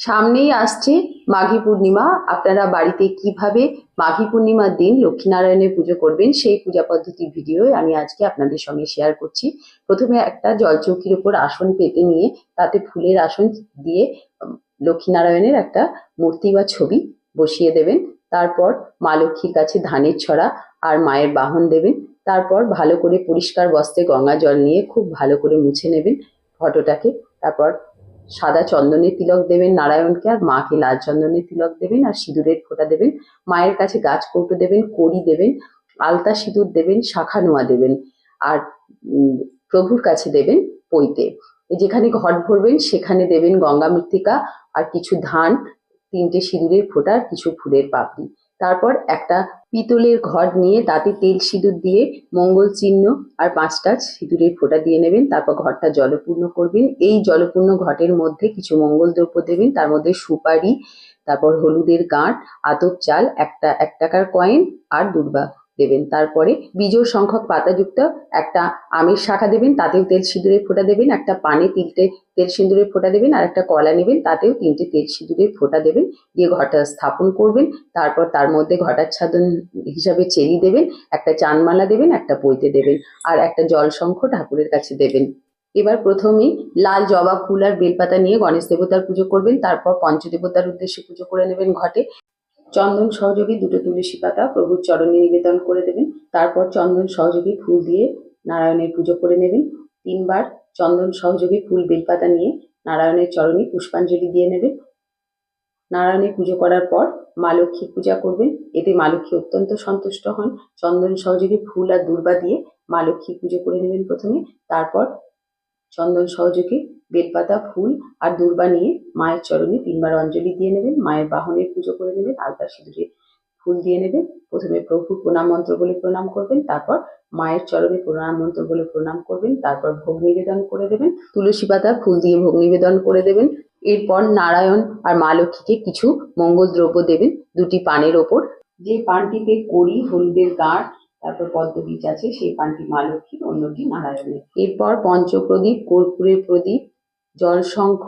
সামনেই আসছে মাঘী পূর্ণিমা। আপনারা বাড়িতে কীভাবে মাঘী পূর্ণিমার দিন লক্ষ্মীনারায়ণের পুজো করবেন সেই পূজা পদ্ধতির ভিডিও আমি আজকে আপনাদের সঙ্গে শেয়ার করছি। প্রথমে একটা জলচৌকির উপর আসন পেতে নিয়ে তাতে ফুলের আসন দিয়ে লক্ষ্মীনারায়ণের একটা মূর্তি বা ছবি বসিয়ে দেবেন। তারপর মা লক্ষ্মীর কাছে ধানের ছড়া আর মায়ের বাহন দেবেন। তারপর ভালো করে পরিষ্কার বস্তে গঙ্গা জল নিয়ে খুব ভালো করে মুছে নেবেন ফটোটাকে। তারপর সাদা চন্দনের তিলক দেবেন, নারায়ণকে, আর মাকে লাল চন্দনের তিলক দেবেন, আর সিঁদুরের ফোঁটা দেবেন, মায়ের কাছে গাছ কৌটো দেবেন, কড়ি দেবেন, আলতা সিঁদুর দেবেন, শাখা নোয়া দেবেন, আর প্রভুর কাছে দেবেন পৈতে। যেখানে ঘট ভরবেন, সেখানে দেবেন গঙ্গা মৃত্তিকা, আর কিছু ধান, তিনটে সিঁদুরের ফোঁটা, আর কিছু ফুলের পাপড়ি। তারপর একটা পিতলের ঘট নিয়ে তাতে তেল সিঁদুর দিয়ে মঙ্গল চিহ্ন আর পাঁচটা সিঁদুরের ফোঁটা দিয়ে নেবেন। তারপর ঘরটা জলপূর্ণ করবেন। এই জলপূর্ণ ঘটের মধ্যে কিছু মঙ্গল দ্রব্য দেবেন। তার মধ্যে সুপারি, তারপর হলুদের গাঁট, আতপ চাল, একটা, এক টাকার কয়েন আর দুর্বা দেবেন। তারপরে বিজোড় সংখ্যক পাতাযুক্ত একটা আমের শাখা দেবেন, তাতেও তেল সিঁদুরের ফোঁটা দেবেন, একটা পানে তিনটে তেল সিঁদুরের ফোঁটা দেবেন, আর একটা কলা নেবেন, তাতেও তিনটে তেল সিঁদুরের ফোঁটা দেবেন। দিয়ে ঘরটা স্থাপন করবেন, তারপর তার মধ্যে ঘটাচ্ছাদন হিসাবে চেরি দেবেন, একটা চানমালা দেবেন, একটা বইতে দেবেন, আর একটা জল শঙ্খ ঠাকুরের কাছে দেবেন। এবার প্রথমেই লাল জবা ফুল আর বেলপাতা নিয়ে গণেশ দেবতার পুজো করবেন, তারপর পঞ্চদেবতার উদ্দেশ্যে পুজো করে নেবেন ঘটে। চন্দন সহযোগী দুটো তুলসী পাতা প্রভুর চরণে নিবেদন করে দেবেন। তারপর চন্দন সহযোগী ফুল দিয়ে নারায়ণের পুজো করে নেবেন। তিনবার চন্দন সহযোগী ফুল বেলপাতা নিয়ে নারায়ণের চরণে পুষ্পাঞ্জলি দিয়ে নেবেন। নারায়ণের পুজো করার পর মা লক্ষ্মী পূজা করবেন। এতে মা লক্ষ্মী অত্যন্ত সন্তুষ্ট হন। চন্দন সহযোগী ফুল আর দুর্বা দিয়ে মা লক্ষ্মী পুজো করে নেবেন প্রথমে। তারপর চন্দন সহযোগী বেলপাতা, ফুল আর দুর্বা নিয়ে মায়ের চরণে তিনবার অঞ্জলি দিয়ে নেবেন। মায়ের বাহনের পুজো করে নেবেন আলতা সিঁদুরে ফুল দিয়ে নেবেন। প্রথমে প্রভুর প্রণাম মন্ত্র বলে প্রণাম করবেন, তারপর মায়ের চরণে প্রণাম মন্ত্র বলে প্রণাম করবেন, তারপর ভোগ নিবেদন করে দেবেন। তুলসী পাতা, ফুল দিয়ে ভোগ নিবেদন করে দেবেন। এরপর নারায়ণ আর মা লক্ষ্মীকে কিছু মঙ্গল দ্রব্য দেবেন দুটি পানের ওপর। যে পানটিতে কড়ি, হলুদের গাঁট তারপর পদ্মবীজ আছে, সেই পানটি মা লক্ষ্মীর, অন্যটি নারায়ণের। এরপর পঞ্চপ্রদীপ, কর্পূরের প্রদীপ, জলশঙ্খ,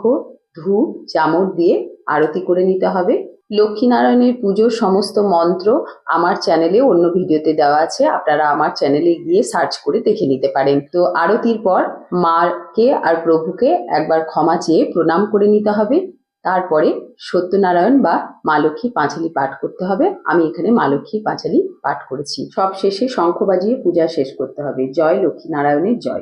ধূপ, চামর দিয়ে আরতি করে নিতে হবে। লক্ষ্মীনারায়ণের পুজোর সমস্ত মন্ত্র আমার চ্যানেলে অন্য ভিডিওতে দেওয়া আছে, আপনারা আমার চ্যানেলে গিয়ে সার্চ করে দেখে নিতে পারেন। তো আরতির পর মাকে আর প্রভুকে একবার ক্ষমা চেয়ে প্রণাম করে নিতে হবে। তারপরে সত্যনারায়ণ বা মা লক্ষ্মী পাঁচালি পাঠ করতে হবে। আমি এখানে মা লক্ষ্মী পাঁচালি পাঠ করেছি। সব শেষে শঙ্খ বাজিয়ে পূজা শেষ করতে হবে। জয় লক্ষ্মী নারায়ণের জয়।